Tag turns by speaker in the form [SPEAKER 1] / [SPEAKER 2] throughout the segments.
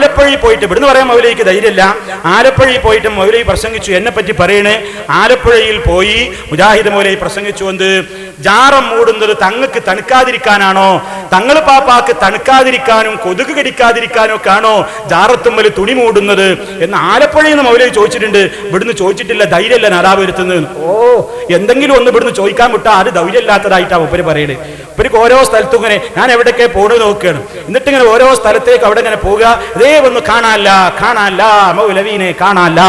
[SPEAKER 1] ആലപ്പുഴയിൽ പോയിട്ട് ഇവിടുന്ന് പറയാൻ മൗലവിക്ക് ധൈര്യമില്ല. ആലപ്പുഴയിൽ പോയിട്ട് മൗലവി പ്രസംഗിച്ചു. എന്നെ പറ്റി പറയണേ. ആലപ്പുഴയിൽ പോയി മുജാഹിദ് മൗലവി പ്രസംഗിച്ചു എന്ത്? ജാറം മൂടുന്നത് തങ്ങൾക്ക് തണുക്കാതിരിക്കാനാണോ? തങ്ങൾ പാപ്പാക്ക് തണുക്കാതിരിക്കാനും കൊതുക് കടിക്കാതിരിക്കാനും ഒക്കെ ആണോ ജാറത്തുമ്മൽ തുണി മൂടുന്നത്? എന്ന് ആലപ്പുഴയിൽ നിന്ന് മൗലവി ചോദിച്ചിട്ടുണ്ട്. ഇവിടുന്ന് ചോദിച്ചിട്ടില്ല ധൈര്യമല്ല നാടാവരുത്തുന്നത് ഓ എന്തെങ്കിലും ഒന്ന് ഇവിടുന്ന് ചോദിക്കാൻ വിട്ടാൽ അത് ധൈര്യമില്ലാത്തതായിട്ടാണ് ഉപ്പര് പറയുന്നത് ഇവർക്ക് ഓരോ സ്ഥലത്തും ഇങ്ങനെ ഞാൻ എവിടേക്ക് പോണു നോക്കുകയാണ്. എന്നിട്ട് ഇങ്ങനെ ഓരോ സ്ഥലത്തേക്ക് അവിടെ ഇങ്ങനെ പോവുക. അതേ ഒന്ന് കാണാല്ല കാണാല്ല മൗലവീനെ കാണാല്ല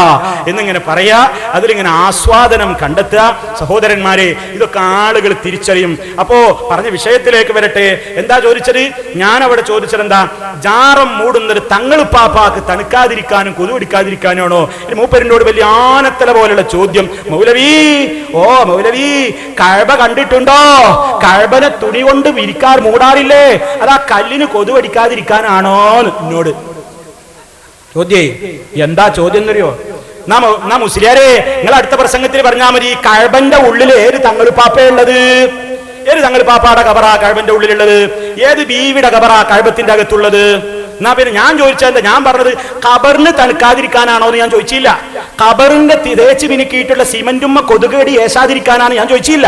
[SPEAKER 1] എന്നിങ്ങനെ പറയാ അതിലിങ്ങനെ ആസ്വാദനം കണ്ടെത്തുക. സഹോദരന്മാരെ ഇതൊക്കെ ആളുകൾ തിരിച്ചറിയും. അപ്പോ പറഞ്ഞ വിഷയത്തിലേക്ക് വരട്ടെ. എന്താ ചോദിച്ചത്? ഞാൻ അവിടെ ചോദിച്ചത് എന്താ? ജാറം മൂടുന്നൊരു തങ്ങൾ പാപ്പാക്ക് തണുക്കാതിരിക്കാനും കൊതുപിടിക്കാതിരിക്കാനും ആണോ ഇനി മൂപ്പരിനോട് വലിയ ആനത്തല പോലുള്ള ചോദ്യം. മൗലവി ഓ മൗലവി കഴബ കണ്ടിട്ടുണ്ടോ? കഴബനെ തുണി കൊണ്ട് വിരിക്കാർ മൂടാറില്ലേ? അത് ആ കല്ലിന് കൊതുവടിക്കാതിരിക്കാനാണോ എന്നോട്. ചോദ്യേ എന്താ ചോദ്യം എന്നറിയോ? നാ നാം മുസ്ലിയാരെ നിങ്ങൾ അടുത്ത പ്രസംഗത്തിൽ പറഞ്ഞാൽ മതി കഴബന്റെ ഉള്ളിൽ ഏത് തങ്ങളുപ്പാപ്പയുള്ളത് പാപ്പയുള്ളത് ഏത് പാപ്പാടെ കബറാ കഴബന്റെ ഉള്ളിലുള്ളത്? ഏത് ബീവിയുടെ കബറാ കഴബത്തിന്റെ അകത്തുള്ളത്? എന്നാ പിന്നെ ഞാൻ ചോദിച്ചാൽ ഞാൻ പറഞ്ഞത് കബറിന് തണുക്കാതിരിക്കാനാണോ എന്ന് ഞാൻ ചോദിച്ചില്ല. കബറിന്റെ തേച്ച് മിനുക്കിയിട്ടുള്ള സിമന്റുമ്മ കൊതുകടി ഏശാതിരിക്കാനാണ് ഞാൻ ചോദിച്ചില്ല.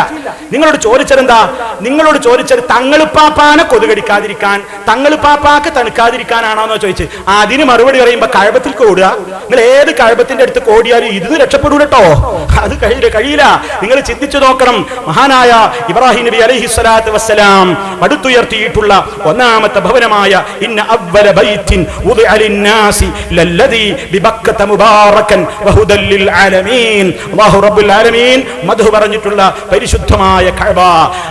[SPEAKER 1] നിങ്ങളോട് ചോദിച്ചതെന്താ? നിങ്ങളോട് ചോദിച്ചത് തങ്ങളുപ്പാപ്പാനെ കൊതുകടിക്കാതിരിക്കാൻ തങ്ങളുപ്പാപ്പാക്ക് തണുക്കാതിരിക്കാനാണോന്നോ ചോദിച്ചു. അതിന് മറുപടി പറയുമ്പോ കഴബത്തിൽ ഓടുക നിങ്ങൾ ഏത് കഴബത്തിന്റെ അടുത്ത് കോടിയാലും ഇത് രക്ഷപ്പെടൂലട്ടോ. അത് കഴിയില്ല കഴിയില്ല. നിങ്ങൾ ചിന്തിച്ചു നോക്കണം. മഹാനായ ഇബ്രാഹിം നബി അലൈഹി സ്വലാത്തു വസ്സലാം അടുത്തുയർത്തിയിട്ടുള്ള ഒന്നാമത്തെ ഭവനമായ ഇന്ന അവ്വല ബൈത്തിൻ ഉദിഅ അലിന്നാസി ലല്ലദി ബിബക്കത മുബാറകൻ വഹുദൽ അല്ലാഹു റബ്ബുൽ ആലമീൻ മദ്ഹു പറഞ്ഞിട്ടുള്ള പരിശുദ്ധമായ കഅബ.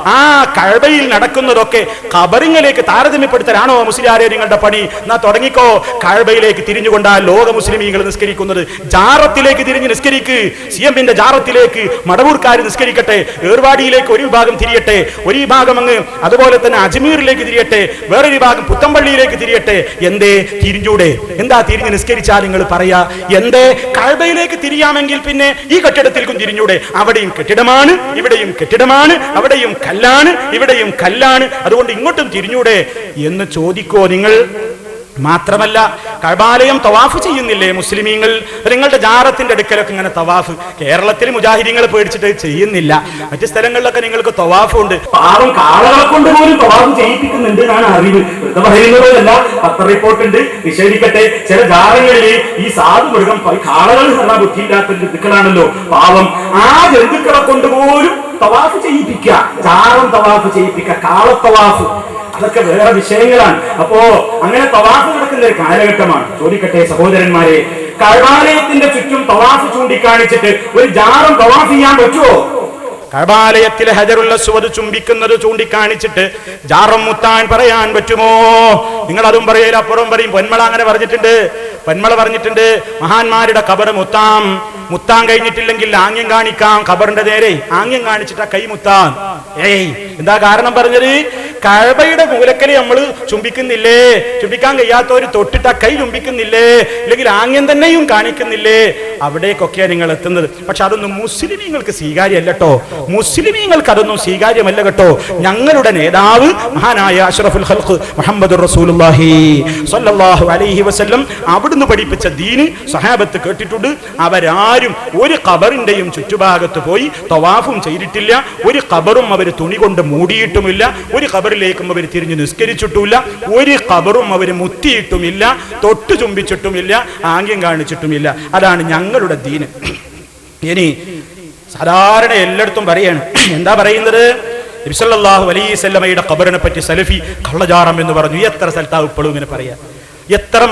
[SPEAKER 1] ആ കഅബയിൽ നടക്കുന്നതൊക്കെ കബറിങ്ങിലേക്ക് താരതമ്യപ്പെടുത്തലാണോ മുസ്ലിയാരെ നിങ്ങളുടെ പണി? എന്നാ തുടങ്ങിക്കോ. കഅബയിലേക്ക് തിരിഞ്ഞുകൊണ്ടാ ലോക മുസ്ലിമീങ്ങൾ നിസ്കരിക്കുന്നത്. ജാറത്തിലേക്ക് തിരിഞ്ഞ് നിസ്കരിക്ക്. സി എമ്മിന്റെ ജാറത്തിലേക്ക് മടവൂർക്കാർ നിസ്കരിക്കട്ടെ. ഏർവാടിയിലേക്ക് ഒരു വിഭാഗം തിരിയട്ടെ. ഒരു വിഭാഗം അങ്ങ് അതുപോലെ തന്നെ അജ്മീറിലേക്ക് തിരിയട്ടെ. വേറൊരു വിഭാഗം പുത്തമ്പള്ളിയിലേക്ക് തിരിയട്ടെ. എന്തേ? തിരിഞ്ഞൂടെ. എന്താ തിരിഞ്ഞ് നിസ്കരിച്ചാൽ നിങ്ങൾ പറയാ? എന്തേ? കഴബയിലേക്ക് തിരിയാമെങ്കിൽ പിന്നെ ഈ കെട്ടിടത്തിലേക്കും തിരിഞ്ഞൂടെ അവിടെയും കെട്ടിടമാണ് ഇവിടെയും കെട്ടിടമാണ് അവിടെയും കല്ലാണ് ഇവിടെയും കല്ലാണ്. അതുകൊണ്ട് ഇങ്ങോട്ടും തിരിഞ്ഞൂടെ എന്ന് ചോദിക്കോ നിങ്ങൾ? മാത്രമല്ല കഴബാലയം തവാഫ് ചെയ്യുന്നില്ലേ മുസ്ലിമീങ്ങൾ? നിങ്ങളുടെ ജാറത്തിന്റെ അടുക്കലൊക്കെ ഇങ്ങനെ തവാഫ്. കേരളത്തിൽ മുജാഹിദീങ്ങൾ പേടിച്ചിട്ട് ചെയ്യുന്നില്ല. മറ്റു സ്ഥലങ്ങളിലൊക്കെ നിങ്ങൾക്ക് തവാഫ് ഉണ്ട് പാവം കാളകളെ കൊണ്ട് പോലും തവാഫ് ചെയ്യിപ്പിക്കുന്നുണ്ട് എന്നാണ് അറിവ്. പറയുന്നതല്ല പത്ര റിപ്പോർട്ട് ഉണ്ട് നിഷേധിക്കട്ടെ. ചില ജാറങ്ങളിൽ ഈ സാധു മൃഗം കാളകൾ ബുദ്ധിയില്ലാത്ത ജന്തുക്കളാണല്ലോ പാവം. ആ ജന്തുക്കളെ കൊണ്ട് പോലും തവാഫ് ചെയ്യിപ്പിക്കുക. ജാറം തവാഫ് ചെയ്യിപ്പിക്കുക. തവാഫ്. അതൊക്കെ വേറെ വിഷയങ്ങളാണ്. അപ്പോ അങ്ങനെ തവാഫ് നടക്കുന്ന ഒരു കാലഘട്ടമാണ്. ചോദിക്കട്ടെ സഹോദരന്മാരെ കഴബാലയത്തിന്റെ ചുറ്റും തവാഫ് ചൂണ്ടിക്കാണിച്ചിട്ട് ഒരു ജാറം തവാഫ് ചെയ്യാൻ പറ്റുമോ? കഴബാലയത്തിലെ ഹജറുള്ള സുവത് ചുംബിക്കുന്നത് ചൂണ്ടിക്കാണിച്ചിട്ട് ജാറം മുത്താൻ പറയാൻ പറ്റുമോ? നിങ്ങൾ അതും പറയല അപ്പുറം പറയും. പൊന്മള അങ്ങനെ പറഞ്ഞിട്ടുണ്ട്. പൊന്മള പറഞ്ഞിട്ടുണ്ട് മഹാന്മാരുടെ കബറ് മുത്താം. മുത്താൻ കഴിഞ്ഞിട്ടില്ലെങ്കിൽ ആംഗ്യം കാണിക്കാം. ഖബറിന്റെ നേരെ ആംഗ്യം കാണിച്ചിട്ട് കൈ മുത്താൻ. ഏയ് എന്താ കാരണം പറഞ്ഞത്? കഴബയുടെ മൂലക്കൽ നമ്മൾ ചുംബിക്കുന്നില്ലേ? ചുംബിക്കാൻ കഴിയാത്തവർ തൊട്ടിട്ട് ആ കൈ ചുംബിക്കുന്നില്ലേ? അല്ലെങ്കിൽ ആംഗ്യം തന്നെയും കാണിക്കുന്നില്ലേ? അവിടേക്കൊക്കെയാണ് നിങ്ങൾ എത്തുന്നത്. പക്ഷെ അതൊന്നും മുസ്ലിമീങ്ങൾക്ക് സ്വീകാര്യമല്ല കേട്ടോ. മുസ്ലിമീങ്ങൾക്ക് അതൊന്നും സ്വീകാര്യമല്ല കേട്ടോ. ഞങ്ങളുടെ നേതാവ് മഹാനായ അഷ്റഫുൽ ഹൽഖ് മുഹമ്മദ് റസൂലുള്ളാഹി സ്വല്ലല്ലാഹു അലൈഹി വസല്ലം അവിടുന്ന് പഠിപ്പിച്ച ദീന് സഹാബത്ത് കേട്ടിട്ടുണ്ട്. അവരാരും ഒരു ഖബറിന്റെയും ചുറ്റുഭാഗത്ത് പോയി തവാഫും ചെയ്തിട്ടില്ല. ഒരു ഖബറും അവർ തുണി കൊണ്ട് മൂടിയിട്ടുമില്ല. ഒരു ഖബറിലേക്കും അവർ തിരിഞ്ഞു നിസ്കരിച്ചിട്ടുമില്ല. ഒരു ഖബറും അവർ മുത്തിയിട്ടുമില്ല തൊട്ടു ചുംബിച്ചിട്ടുമില്ല ആംഗ്യം കാണിച്ചിട്ടുമില്ല. അതാണ് ഞങ്ങളുടെ ദീന്. ഇനി സാധാരണ എല്ലായിടത്തും പറയാണ്. എന്താ പറയുന്നത്? നബിസല്ലാഹു അലൈസല്ലമയുടെ ഖബറിനെ പറ്റി സലഫി കള്ളജാറം എന്ന് പറഞ്ഞു. എത്ര സ്ഥലത്താ ഇപ്പോഴും ഇങ്ങനെ പറയാ? എത്ര